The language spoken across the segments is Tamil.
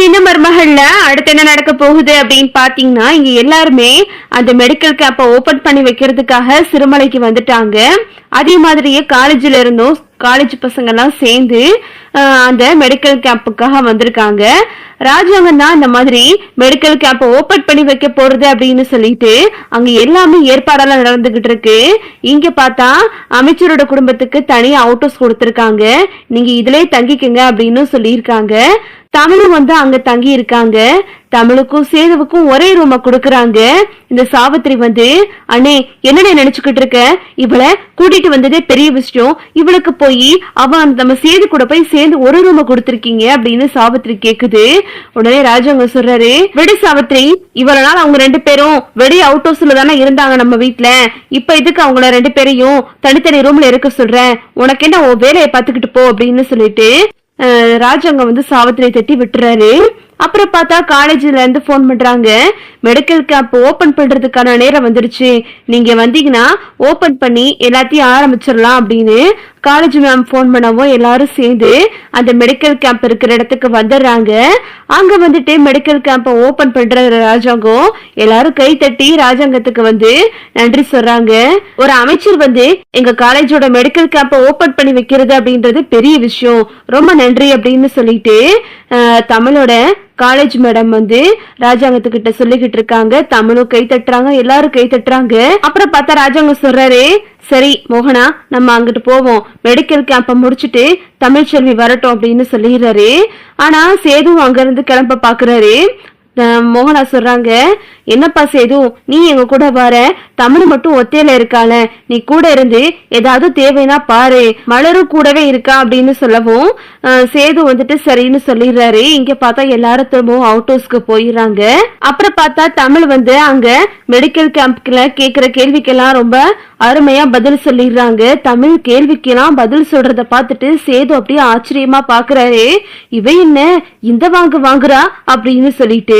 சின்ன மருமகள்ல அடுத்து என்ன நடக்க போகுது அப்படின்னு பாத்தீங்கன்னா இங்க எல்லாருமே அந்த மெடிக்கல் கேப்பை ஓபன் பண்ணி வைக்கிறதுக்காக சிறுமலைக்கு வந்துட்டாங்க. அதே மாதிரியே காலேஜ்ல இருந்தும் காலேஜ் பசங்க எல்லாம் சேர்ந்து அந்த மெடிக்கல் கேம்புக்காக வந்திருக்காங்க. ராஜாங்கம் தான் இந்த மாதிரி மெடிக்கல் கேம்பை ஓபன் பண்ணி வைக்க போறது அப்படின்னு சொல்லிட்டு அங்க எல்லாமே ஏற்பாடெல்லாம் நடந்துகிட்டு இருக்கு. இங்க பார்த்தா அமைச்சரோட குடும்பத்துக்கு தனியா அவுட்டோஸ் கொடுத்திருக்காங்க. நீங்க இதுலயே தங்கிக்கங்க அப்படின்னு சொல்லியிருக்காங்க. தமிழும் வந்து அங்க தங்கி இருக்காங்க தமிழுக்கும் சேதுவுக்கும் ஒரே ரூம கொடுக்கறாங்க. இந்த சாவித்திரி வந்து அண்ணே என்னடே நினைச்சுக்கிட்டு இருக்க? இவளை கூட்டிட்டு வந்ததே பெரிய விஷயம். இவளுக்கு போய் அவன் நம்ம சேது கூட போய் சேர்ந்து ஒரு ரூம கொடுத்திருக்கீங்க அப்படின்னு சாவித்திரி கேக்குது. உடனே ராஜாங்க சொல்றாரு வெடி சாவித்திரி இவ்வளவு நாள் அவங்க ரெண்டு பேரும் வெடி அவுட் ஹவுஸ்ல தானே இருந்தாங்க நம்ம வீட்ல. இப்ப இதுக்கு அவங்கள ரெண்டு பேரையும் தனித்தனி ரூம்ல இருக்க சொல்றேன் உனக்கு என்ன உன் வேலையை பாத்துக்கிட்டு போ அப்படின்னு சொல்லிட்டு ராஜாங்க வந்து சாவித்திரியை தட்டி விட்டுறாரு. அப்புறம் பார்த்தா காலேஜ்ல இருந்து ஃபோன் பண்றாங்க. மெடிக்கல் கேம்ப் ஓபன் பண்றதுக்கான நேரம் வந்துருச்சு. நீங்க வந்தீங்கன்னா ஓபன் பண்ணி எல்லாத்தையும் ஆரம்பிச்சிடலாம் அப்படின்னு காலேஜ் மேம் ஃபோன் பண்ணவும் எல்லாரும் சேர்ந்து அந்த மெடிக்கல் கேம்ப் இருக்கிற இடத்துக்கு வந்துடுறாங்க. அங்க வந்துட்டு மெடிக்கல் கேம்பை ஓபன் பண்ற ராஜாங்கம் எல்லாரும் கை தட்டி ராஜாங்கத்துக்கு வந்து நன்றி சொல்றாங்க. ஒரு அமைச்சர் வந்து எங்க காலேஜோட மெடிக்கல் கேம்பை ஓபன் பண்ணி வைக்கிறது அப்படின்றது பெரிய விஷயம். ரொம்ப நன்றி அப்படின்னு சொல்லிட்டு தமிழோட காலேஜ் மேடம் வந்து ராஜாங்கத்துக்கிட்ட சொல்லிக்கிட்டு இருக்காங்க தமிழும் கை தட்டுறாங்க எல்லாரும் கை தட்டுறாங்க. அப்புறம் பார்த்தா ராஜாங்க சொல்றாரு சரி மோகனா நம்ம அங்கிட்டு போவோம். மெடிக்கல் கேம்ப முடிச்சிட்டு தமிழ்ச்செல்வி வரட்டும் அப்படின்னு சொல்லிடுறாரு. ஆனா சேதுவும் அங்க இருந்து கிளம்ப பாக்குறாரு மோகனா சொல்றாங்க என்னப்பா சேது நீ எங்க கூட வர? தமிழ் மட்டும் ஒத்தையில இருக்கால நீ கூட இருந்து ஏதாவது தேவைன்னா பாரு. மலரும் கூடவே இருக்கா? அப்படின்னு சொல்லவும் சேது வந்துட்டு சரின்னு சொல்லிடுறாரு. இங்க பார்த்தா எல்லாரும் திரும்பவும் அவுட் ஹவுஸ்க்கு போயிடுறாங்க. அப்புறம் பார்த்தா தமிழ் வந்து அங்க மெடிக்கல் கேம்ப்ல கேக்குற கேள்விக்கெல்லாம் ரொம்ப அருமையா பதில் சொல்லிடுறாங்க. தமிழ் கேள்விக்கெல்லாம் பதில் சொல்றத பார்த்துட்டு சேது அப்படியே ஆச்சரியமா பாக்குறாரு இவ என்ன? இந்த வாங்கு வாங்குறா? அப்படின்னு சொல்லிட்டு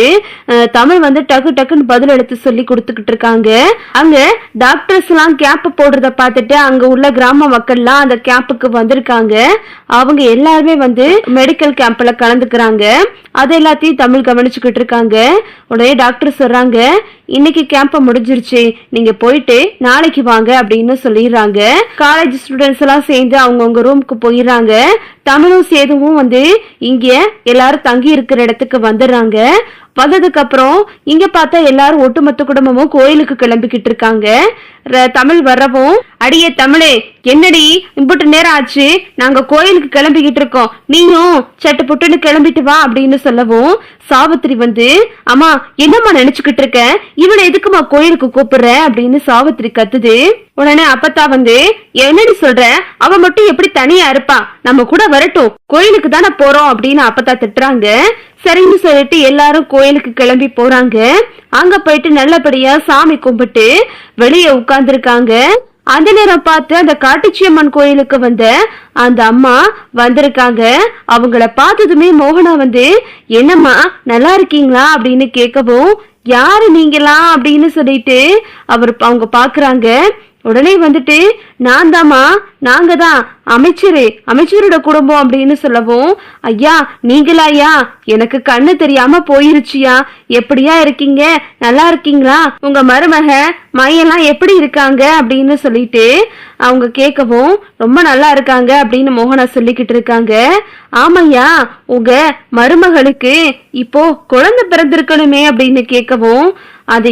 தமிழ் வந்து டக்கு டக்குன்னு பதில் எடுத்து சொல்லி கொடுத்துக்கிட்டு இருக்காங்க. அங்க டாக்டர்ஸ் எல்லாம் கேம்ப் போடுறத பார்த்துட்டு அங்க உள்ள கிராம மக்கள்லாம் அந்த கேம்புக்கு வந்திருக்காங்க. அவங்க எல்லாருமே வந்து மெடிக்கல் கேம்ப்ல கலந்துக்கிறாங்க. அது எல்லாத்தையும் தமிழ் கவனிச்சுக்கிட்டு இருக்காங்க. உடனே டாக்டர் சொல்றாங்க இன்னைக்கு கேம்ப் முடிஞ்சிருச்சு. நீங்க போயிட்டு நாளைக்கு வாங்க அப்படின்னு சொல்லிடுறாங்க. காலேஜ் ஸ்டூடெண்ட்ஸ் எல்லாம் சேர்ந்து அவங்கவுங்க ரூமுக்கு போயிடுறாங்க. தமிழும் சேதுவும் வந்து இங்க எல்லாரும் தங்கி இருக்கிற இடத்துக்கு வந்துடுறாங்க. வந்ததுக்கு அப்புறம் இங்க பார்த்தா எல்லாரும் ஒட்டுமொத்த குடும்பமும் கோயிலுக்கு கிளம்பிக்கிட்டு இருக்காங்க. ர- தமிழ் வரவும் அடியே தமிழே என்னடி இம்புட்டு நேரம் ஆச்சு? நாங்க கோயிலுக்கு கிளம்பிக்கிட்டு இருக்கோம். நீயும் சட்டு புட்டுன்னு கிளம்பிட்டு வா அப்படின்னு சொல்லவும் சாவித்திரி வந்து அம்மா என்னம்மா நினைச்சுக்கிட்டு இருக்க? இவனை எதுக்குமா கோயிலுக்கு கூப்பிடுற? அப்படின்னு சாவித்திரி கத்துது. உடனே அப்பத்தா வந்து என்னடி சொல்ற? அவ மட்டும் எப்படி தனியா இருப்பா? நம்ம கூட வரட்டும். கோயிலுக்கு தானே போறோம். அப்படின்னு அப்பத்தா திட்டுறாங்க. சரின்னு சொல்லிட்டு எல்லாரும் கோயிலுக்கு கிளம்பி போறாங்க. அங்க போயிட்டு நல்லபடியா சாமி கும்பிட்டு வெளியே உட்கார்ந்துருக்காங்க. அந்த நேரம் பார்த்து அந்த காட்டுச்சியம்மன் கோயிலுக்கு வந்த அந்த அம்மா வந்திருக்காங்க. அவங்கள பார்த்ததுமே மோகனா வந்து என்னம்மா நல்லா இருக்கீங்களா? அப்படின்னு கேட்கவும் யாரு நீங்களா அப்படின்னு சொல்லிட்டு அவர் அவங்க பாக்குறாங்க உடனே வந்துட்டு நான் தாம்மா நாங்க தான் அமைச்சரு அமைச்சரோட குடும்பம் அப்படின்னு சொல்லவும் ஐயா நீங்களா ஐயா எனக்கு கண்ணு தெரியாம போயிருச்சியா? எப்படியா இருக்கீங்க? நல்லா இருக்கீங்களா? உங்க மருமக மையெல்லாம் எப்படி இருக்காங்க? அப்படின்னு சொல்லிட்டு அவங்க கேட்கவும் ரொம்ப நல்லா இருக்காங்க அப்படின்னு மோகனா சொல்லிக்கிட்டு இருக்காங்க. ஆமையா உங்க மருமகளுக்கு இப்போ குழந்தை பிறந்திருக்கணுமே அப்படின்னு கேட்கவும் அது